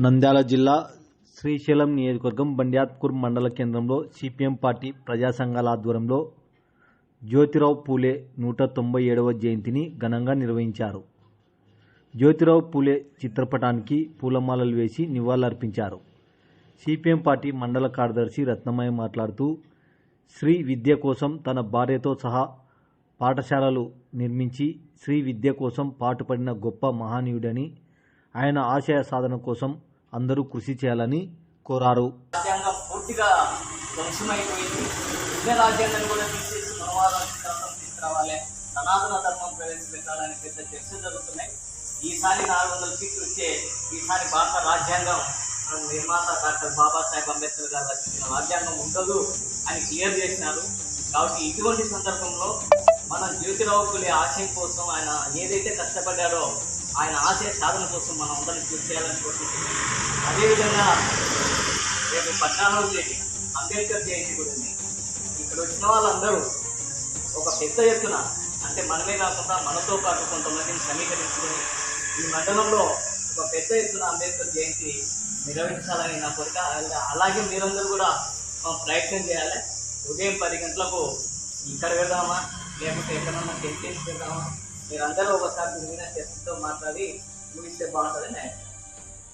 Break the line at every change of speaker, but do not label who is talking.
నంద్యాల జిల్లా శ్రీశైలం నియోజకవర్గం బండ్యాత్కూర్ మండల కేంద్రంలో సిపిఎం పార్టీ ప్రజా సంఘాల ఆధ్వర్యంలో జ్యోతిరావు పూలే నూట తొంభై ఏడవ జయంతిని ఘనంగా నిర్వహించారు. జ్యోతిరావు పూలే చిత్రపటానికి పూలమాలలు వేసి నివాళులర్పించారు. సిపిఎం పార్టీ మండల కార్యదర్శి రత్నమయ్య మాట్లాడుతూ శ్రీ విద్య కోసం తన భార్యతో సహా పాఠశాలలు నిర్మించి శ్రీ విద్య కోసం పాటుపడిన గొప్ప మహానీయుడని ఆయన ఆశయ సాధన కోసం అందరూ కృషి చేయాలని కోరారు.
రాజ్యాంగం పూర్తిగా ధ్వంసమైపోయింది. విద్య రాజ్యాంగాన్ని కూడా తీసేసి మనవాదం తీసుకురావాలి. సనాతన ధర్మం ప్రవేశపెట్టాలని పెద్ద చర్చలు జరుగుతున్నాయి. ఈసారి నాలుగు వందల సీట్లు వచ్చే ఈసారి భారత రాజ్యాంగం మన నిర్మాత డాక్టర్ బాబాసాహెబ్ అంబేద్కర్ గారు రచించిన రాజ్యాంగం ఉండదు అని క్లియర్ చేసినారు. కాబట్టి ఇటువంటి సందర్భంలో మన జ్యోతిరావు ఆశయం కోసం ఆయన ఏదైతే కష్టపడ్డాడో ఆయన ఆశయ సాధన కోసం మనం అందరినీ కృషి చేయాలని కోరుకుంటున్నాం. అదేవిధంగా రేపు పద్నాలుగు తేదీ అంబేద్కర్ జయంతి కూడా ఉంది. ఇక్కడ వచ్చిన వాళ్ళందరూ ఒక పెద్ద ఎత్తున అంటే మనమే కాకుండా మనతో పాటు కొంతమందిని సమీకరించుకొని ఈ మండలంలో ఒక పెద్ద ఎత్తున అంబేద్కర్ జయంతి నిర్వహించాలని నా కోరిక. అలా- అలాగే మీరందరూ కూడా ప్రయత్నం చేయాలి. ఉదయం పది గంటలకు ఇక్కడ వెళ్దామా? లేకపోతే ఎక్కడన్నా టెంట్ వెళ్దామా? మీరందరూ ఒకసారి మీరు చర్చతో మాట్లాడి ముగిస్తే బాగుంటుందని నేను